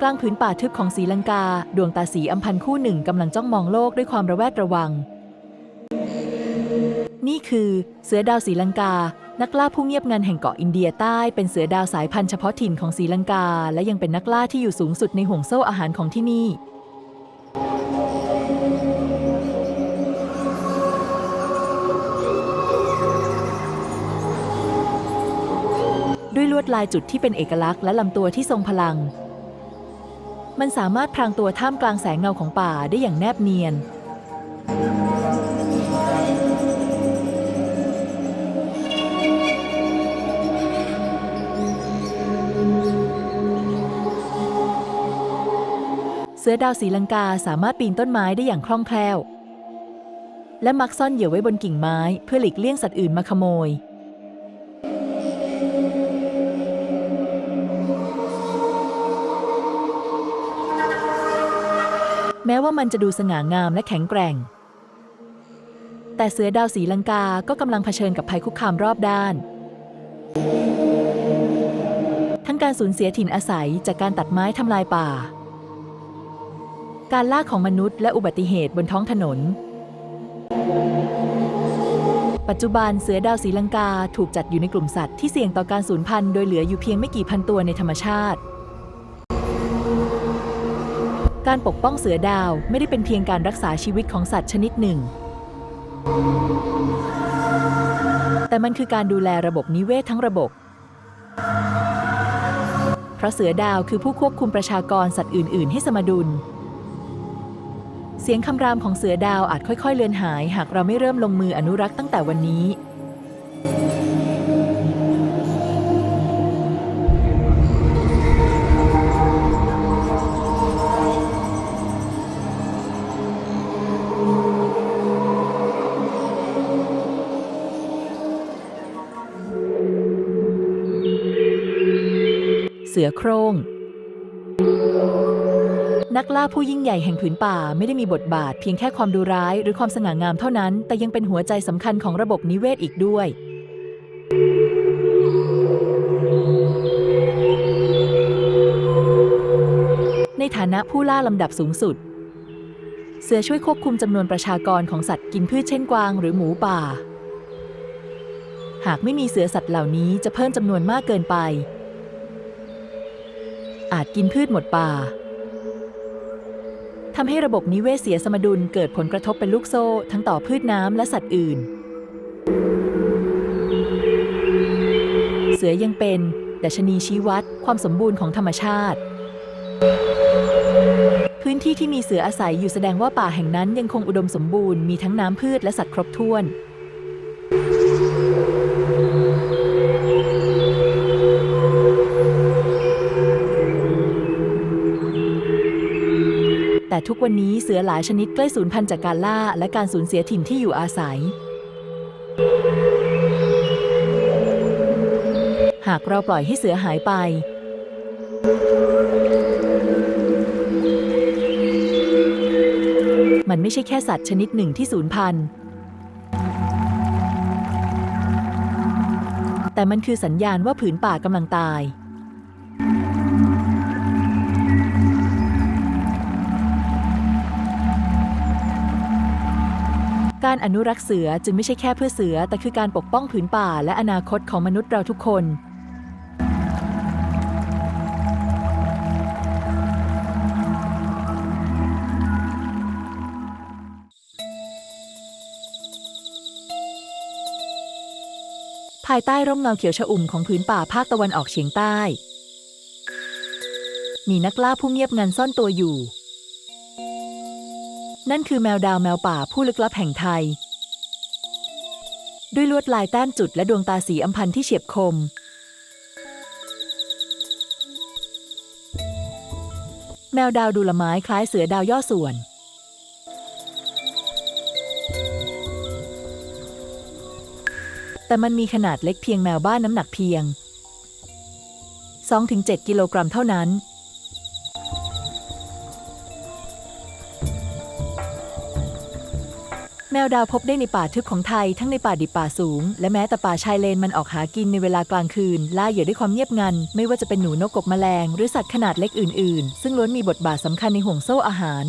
กลางผืนป่าทึบของศรีลังกา ดวงตาสีอัมพันธ์คู่หนึ่งกำลังจ้องมองโลกด้วยความระแวดระวัง นี่คือเสือดาวศรีลังกา นักล่าผู้เงียบงันแห่งเกาะอินเดียใต้เป็นเสือดาวสายพันธุ์เฉพาะถิ่นของศรีลังกา และยังเป็นนักล่าที่อยู่สูงสุดในห่วงโซ่อาหารของที่นี่ด้วยลวดลายจุดที่เป็นเอกลักษณ์และลำตัวที่ทรงพลัง มันสามารถพรางตัวท่ามกลางแสงเงาของป่าได้อย่างแนบเนียน เสือดาวสีลังกาสามารถปีนต้นไม้ได้อย่างคล่องแคล่ว และมักซ่อนเหยื่อไว้บนกิ่งไม้เพื่อหลีกเลี่ยงสัตว์อื่นมาขโมย ว่ามันจะดูสง่างามและแข็งแกร่ง แต่เสือดาวสีลังกาก็กำลังเผชิญกับภัยคุกคามรอบด้าน ทั้งการสูญเสียถิ่นอาศัยจากการตัดไม้ทำลายป่า การล่าของมนุษย์และอุบัติเหตุบนท้องถนน ปัจจุบันเสือดาวสีลังกาถูกจัดอยู่ในกลุ่มสัตว์ที่เสี่ยงต่อการสูญพันธุ์โดยเหลืออยู่เพียงไม่กี่พันตัวในธรรมชาติ การปกป้องเสือดาวไม่ได้เป็นเพียงการรักษาชีวิตของสัตว์ชนิดหนึ่ง แต่มันคือการดูแลระบบนิเวศทั้งระบบ เพราะเสือดาวคือผู้ควบคุมประชากรสัตว์อื่น ๆ ให้สมดุล เสียงคำรามของเสือดาวอาจค่อย ๆ เลือนหาย หากเราไม่เริ่มลงมืออนุรักษ์ตั้งแต่วันนี้ อโครงนักล่าผู้ยิ่งใหญ่แห่งผืนป่าไม่ได้มีบทบาทเพียงแค่ความดูร้ายหรือความสง่างามเท่านั้น แต่ยังเป็นหัวใจสำคัญของระบบนิเวศอีกด้วย ในฐานะผู้ล่าลำดับสูงสุด เสือช่วยควบคุมจำนวนประชากรของสัตว์กินพืชเช่นกวางหรือหมูป่า หากไม่มีเสือสัตว์เหล่านี้จะเพิ่มจำนวนมากเกินไป อาจกินพืชหมดป่าทำให้ระบบนิเวศเสียสมดุลเกิดผลกระทบเป็นลูกโซ่ ทั้งต่อพืชน้ำและสัตว์อื่น เสือยังเป็นดัชนีชี้วัดความสมบูรณ์ของธรรมชาติ พื้นที่ที่มีเสืออาศัยอยู่แสดงว่าป่าแห่งนั้นยังคงอุดมสมบูรณ์มีทั้งน้ำพืชและสัตว์ครบถ้วน แต่ทุกวันนี้เสือหลายชนิดใกล้สูญพันธุ์จากการล่าและการสูญเสียถิ่นที่อยู่อาศัย หากเราปล่อยให้เสือหายไป มันไม่ใช่แค่สัตว์ชนิดหนึ่งที่สูญพันธุ์ แต่มันคือสัญญาณว่าผืนป่ากำลังตาย การอนุรักษ์เสือจึงไม่ใช่แค่เพื่อเสือ แต่คือการปกป้องผืนป่า และอนาคตของมนุษย์เราทุกคน ภายใต้ร่มเงาเขียวชอุ่มของผืนป่าภาคตะวันออกเฉียงใต้ มีนักล่าผู้เงียบงันซ่อนตัวอยู่ นั่นคือแมวดาวแมวป่าผู้ลึกลับแห่งไทย ด้วยลวดลายแต้มจุดและดวงตาสีอัมพันธ์ที่เฉียบคม แมวดาวดูละไม้คล้ายเสือดาวย่อส่วน แต่มันมีขนาดเล็กเพียงแมวบ้านน้ำหนักเพียง 2-7 กิโลกรัมเท่านั้น แมวดาวพบได้ในป่าทึบของไทยทั้งในป่าดิบป่าสูง และแม้แต่ป่าชายเลนมันออกหากินในเวลากลางคืน ล่าเหยื่อด้วยความเงียบงัน ไม่ว่าจะเป็นหนูนกกบแมลง หรือสัตว์ขนาดเล็กอื่นๆ ซึ่งล้วนมีบทบาทสำคัญในห่วงโซ่อาหาร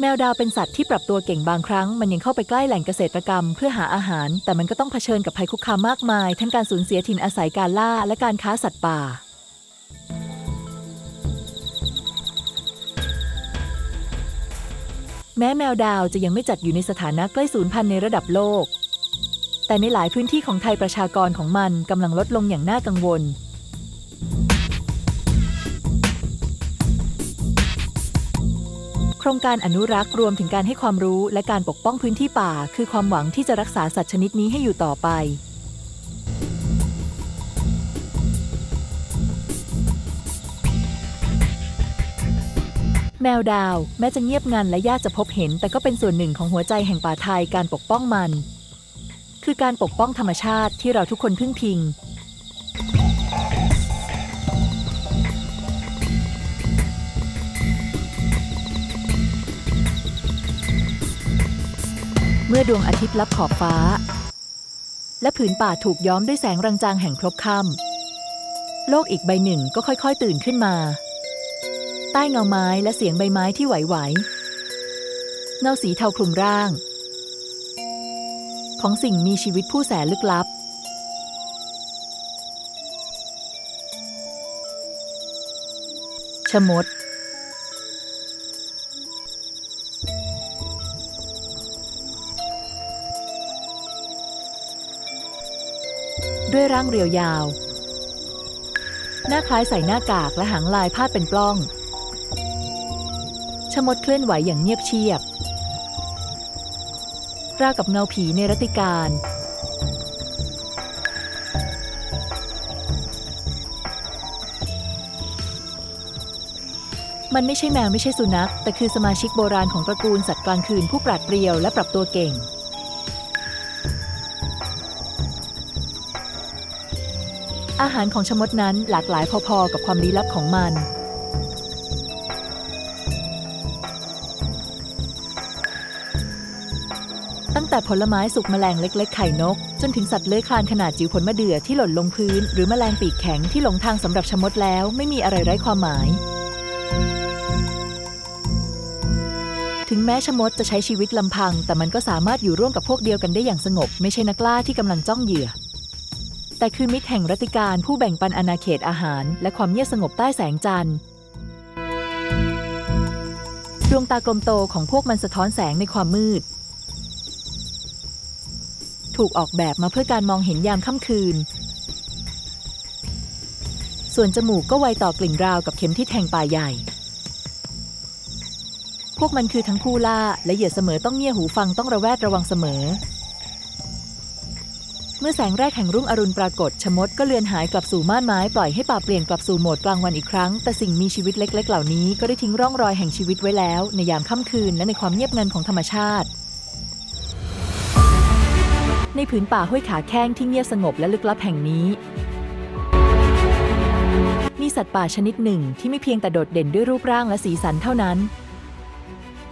แมวดาวเป็นสัตว์ที่ปรับตัวเก่งบางครั้ง มันยังเข้าไปใกล้แหล่งเกษตรกรรม เพื่อหาอาหาร แต่มันก็ต้องเผชิญกับภัยคุกคามมากมาย ทั้งการสูญเสียถิ่นอาศัยการล่าและการค้าสัตว์ป่า แม้แมวดาวจะยังไม่จัดอยู่ในสถานะใกล้สูญพันธุ์ในระดับโลก แต่ในหลายพื้นที่ของไทยประชากรของมันกำลังลดลงอย่างน่ากังวล โครงการอนุรักษ์รวมถึงการให้ความรู้และการปกป้องพื้นที่ป่า คือความหวังที่จะรักษาสัตว์ชนิดนี้ให้อยู่ต่อไป แมวดาว แม้จะเงียบงันและยากจะพบเห็น แต่ก็เป็นส่วนหนึ่งของหัวใจแห่งป่าไทยการปกป้องมัน คือการปกป้องธรรมชาติที่เราทุกคนพึ่งพิงเมื่อดวงอาทิตย์ลับขอบฟ้า และผืนป่าถูกย้อมด้วยแสงรังจางแห่งพลบค่ำโลกอีกใบหนึ่งก็ค่อยๆตื่นขึ้นมา ใต้เงาไม้และเสียงใบไม้ที่ไหวๆเงาสีเทาคลุมร่าง ของสิ่งมีชีวิตผู้แสนลึกลับชะมด ด้วยร่างเรียวยาว หน้าคล้ายใส่หน้ากากและหางลายพาดเป็นปล้อง ชมดเคลื่อนไหวอย่างเงียบเชียบ ราวกับเงาผีในรติการ มันไม่ใช่แมวไม่ใช่สุนัข แต่คือสมาชิกโบราณของตระกูลสัตว์กลางคืนผู้ปราดเปรียวและปรับตัวเก่งอาหารของชมดนั้นหลากหลายพอๆกับความลี้ลับของมัน แต่ผลไม้สุกแมลงเล็ก ๆ ไข่นก จนถึงสัตว์เลื้อยคลานขนาดจิ๋วผลมะเดื่อที่หล่นลงพื้น หรือแมลงปีกแข็งที่หลงทางสำหรับชะมดแล้วไม่มีอะไรไร้ความหมาย ถึงแม้ชะมดจะใช้ชีวิตลำพัง แต่มันก็สามารถอยู่ร่วมกับพวกเดียวกันได้อย่างสงบ ไม่ใช่นักล่าที่กำลังจ้องเหยื่อ แต่คือมิตรแห่งรัตติการผู้แบ่งปันอาณาเขตอาหาร และความเงียบสงบใต้แสงจันทร์ดวงตากลมโตของพวกมันสะท้อนแสงในความมืด ถูกออกแบบมาเพื่อการมองเห็นยามค่ำคืน ส่วนจมูกก็ไวต่อกลิ่นราวกับเข็มที่แทงป่าใหญ่ พวกมันคือทั้งผู้ล่าและเหยื่อเสมอต้องเงี่ยหูฟังต้องระแวดระวังเสมอ เมื่อแสงแรกแห่งรุ่งอรุณปรากฏชมดก็เลือนหายกลับสู่ม่านไม้ปล่อยให้ป่าเปลี่ยนกลับสู่โหมดกลางวันอีกครั้ง แต่สิ่งมีชีวิตเล็ก ๆ เหล่านี้ก็ได้ทิ้งร่องรอยแห่งชีวิตไว้แล้ว ในยามค่ำคืนและในความเงียบงันของธรรมชาติ ในผืนป่าห้วยขาแข้งที่เงียบสงบและลึกลับแห่งนี้ มีสัตว์ป่าชนิดหนึ่งที่ไม่เพียงแต่โดดเด่นด้วยรูปร่างและสีสันเท่านั้น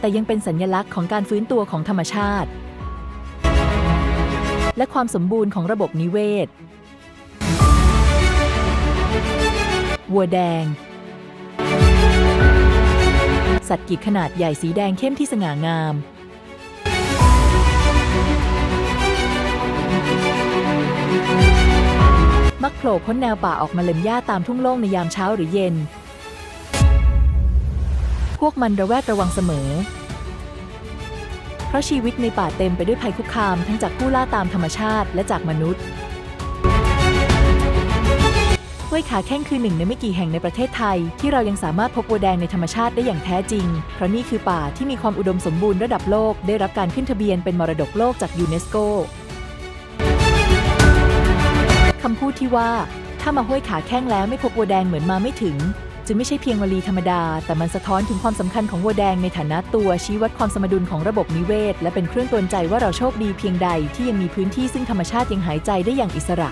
แต่ยังเป็นสัญลักษณ์ของการฟื้นตัวของธรรมชาติ และความสมบูรณ์ของระบบนิเวศ วัวแดง สัตว์กีบขนาดใหญ่สีแดงเข้มที่สง่างาม มักโผล่พ้นแนวป่าออกมาเล็มหญ้าตามทุ่งโล่งในยามเช้าหรือเย็น พวกมันระแวดระวังเสมอ เพราะชีวิตในป่าเต็มไปด้วยภัยคุกคามทั้งจากผู้ล่าตามธรรมชาติและจากมนุษย์ห้วยขาแข้งคือหนึ่งในไม่กี่แห่งในประเทศไทย ที่เรายังสามารถพบวัวแดงในธรรมชาติได้อย่างแท้จริง เพราะนี่คือป่าที่มีความอุดมสมบูรณ์ระดับโลก ได้รับการขึ้นทะเบียนเป็นมรดกโลกจากยูเนสโก คำพูดที่ว่า ถ้ามาห้อยขาแข้งแล้วไม่พบวัวแดงเหมือนมาไม่ถึงจะไม่ใช่เพียงวลีธรรมดา แต่มันสะท้อนถึงความสำคัญของวัวแดงในฐานะตัวชี้วัดความสมดุลของระบบนิเวศ และเป็นเครื่องตืนใจว่าเราโชคดีเพียงใดที่ยังมีพื้นที่ซึ่งธรรมชาติยังหายใจได้อย่างอิสระ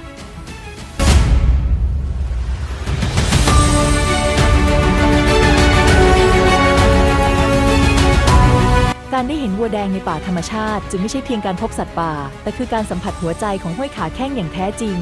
การได้เห็นวัวแดงในป่าธรรมชาติ จึงไม่ใช่เพียงการพบสัตว์ป่า แต่คือการสัมผัสหัวใจของห้วยขาแข้งอย่างแท้จริง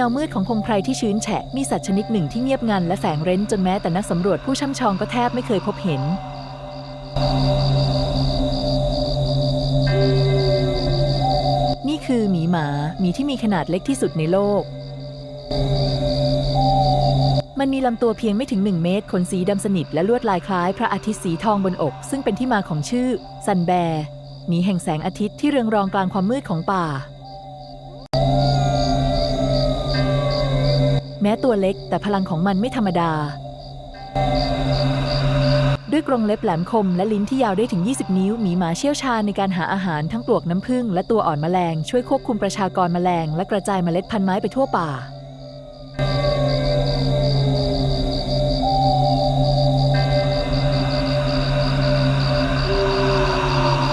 เงามืดของพงไพรที่ชื้นแฉะ มีสัตว์ชนิดหนึ่งที่เงียบงันและแฝงเร้นจนแม้แต่นักสำรวจผู้ช่ำชองก็แทบไม่เคยพบเห็น นี่คือหมีหมา หมีที่มีขนาดเล็กที่สุดในโลก มันมีลำตัวเพียงไม่ถึง 1 เมตร ขนสีดำสนิทและลวดลายคล้ายพระอาทิตย์สีทองบนอก ซึ่งเป็นที่มาของชื่อซันแบร์หมีแห่งแสงอาทิตย์ที่เรืองรองกลางความมืดของป่า แม้ตัวเล็กแต่พลังของมันไม่ธรรมดา ด้วยกรงเล็บแหลมคมและลิ้นที่ยาวได้ถึง 20 นิ้ว หมีหมาเชี่ยวชาญในการหาอาหารทั้งปลวกน้ำผึ้งและตัวอ่อนแมลง ช่วยควบคุมประชากรแมลง และกระจายเมล็ดพันธุ์ไม้ไปทั่วป่า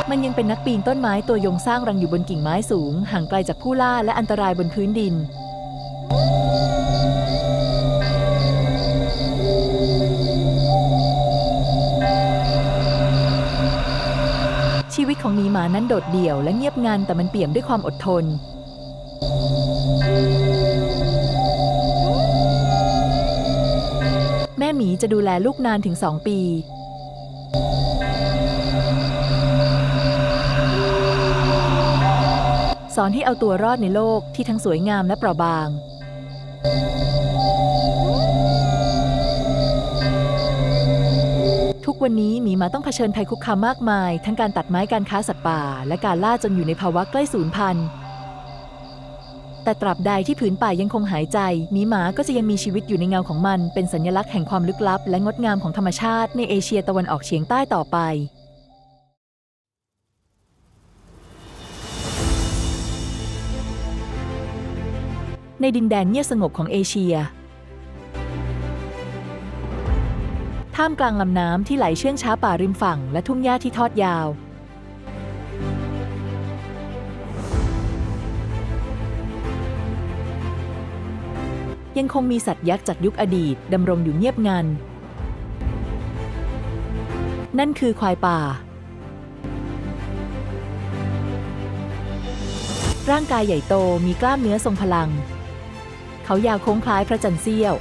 มันยังเป็นนักปีนต้นไม้ตัวยงสร้างรังอยู่บนกิ่งไม้สูง ห่างไกลจากผู้ล่าและอันตรายบนพื้นดิน ชีวิตของมีหมานั้นโดดเดี่ยวและเงียบงันแต่มันเปี่ยมด้วยความอดทน แม่หมีจะดูแลลูกนานถึงสองปี สอนให้เอาตัวรอดในโลกที่ทั้งสวยงามและเปราะบาง วันนี้หมีหมาต้องเผชิญภัยคุกคามมากมาย ทั้งการตัดไม้การค้าสัตว์ป่า และการล่าจนอยู่ในภาวะใกล้สูญพันธุ์ แต่ตราบใดที่ผืนป่ายังคงหายใจหมีหมาก็จะยังมีชีวิตอยู่ในเงาของมัน เป็นสัญลักษณ์แห่งความลึกลับ และงดงามของธรรมชาติในเอเชียตะวันออกเฉียงใต้ต่อไปในดินแดนเงียบสงบของเอเชีย ท่ามกลางลำน้ำที่ไหลเชื่องช้าป่าริมฝั่งและทุ่งหญ้าที่ทอดยาว ยังคงมีสัตว์ยักษ์จากยุคอดีตดำรงอยู่เงียบงัน นั่นคือควายป่า ร่างกายใหญ่โตมีกล้ามเนื้อทรงพลัง เขายาวโค้งคล้ายพระจันทร์เสี้ยว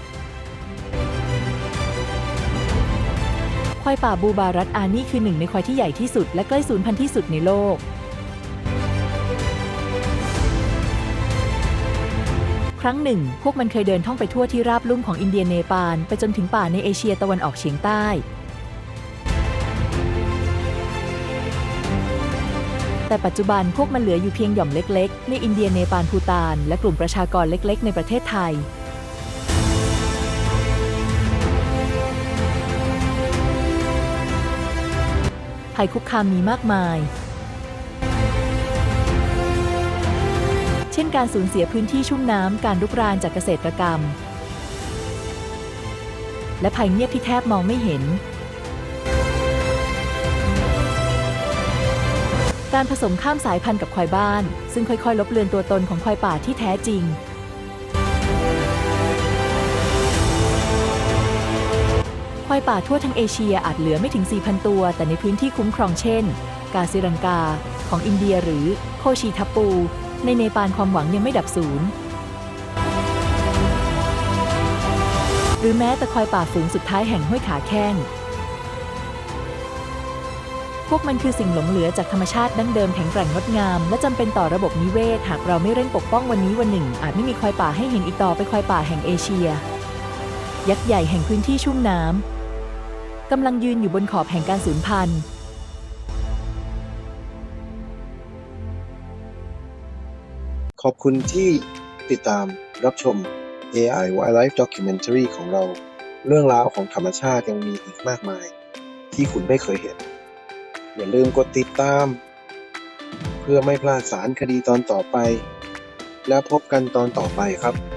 ควายป่าบูบารัตอานี่คือหนึ่งในควายที่ใหญ่ที่สุดและใกล้สูญพันธุ์ที่สุดในโลก ครั้งหนึ่ง พวกมันเคยเดินท่องไปทั่วที่ราบลุ่มของอินเดียเนปาลไปจนถึงป่าในเอเชียตะวันออกเฉียงใต้แต่ปัจจุบันพวกมันเหลืออยู่เพียงหย่อมเล็กๆ ในอินเดียเนปาลภูตาน และกลุ่มประชากรเล็กๆ ในประเทศไทย ภัยคุกคามมีมากมาย เช่นการสูญเสียพื้นที่ชุ่มน้ำการรุกรานจากเกษตรกรรม และภัยเงียบที่แทบมองไม่เห็น การผสมข้ามสายพันธุ์กับควายบ้าน ซึ่งค่อยๆ ลบเลือนตัวตนของควายป่าที่แท้จริง ควายป่าทั่วทั้งเอเชียอาจเหลือไม่ถึง 4,000 ตัว แต่ในพื้นที่คุ้มครองเช่น กาซิรังกา ของอินเดียหรือโคชีทัปปูในเนปาลความหวังยังไม่ดับสูญหรือแม้แต่ควายป่าฝูงสุดท้ายแห่งห้วยขาแข้ง พวกมันคือสิ่งหลงเหลือจากธรรมชาติดั้งเดิมแข็งแกร่งงดงาม และจำเป็นต่อระบบนิเวศ หากเราไม่เร่งปกป้องวันนี้วันหนึ่ง อาจไม่มีควายป่าให้เห็นอีกต่อไปควายป่าแห่งเอเชีย ยักษ์ใหญ่แห่งพื้นที่ชุ่มน้ำ กำลังยืนอยู่บนขอบแห่งการสูญพันธุ์ขอบคุณที่ติดตามรับชม AI Wildlife Documentary ของเรา เรื่องราวของธรรมชาติยังมีอีกมากมาย ที่คุณไม่เคยเห็น อย่าลืมกดติดตาม เพื่อไม่พลาดสารคดีตอนต่อไป แล้วพบกันตอนต่อไปครับ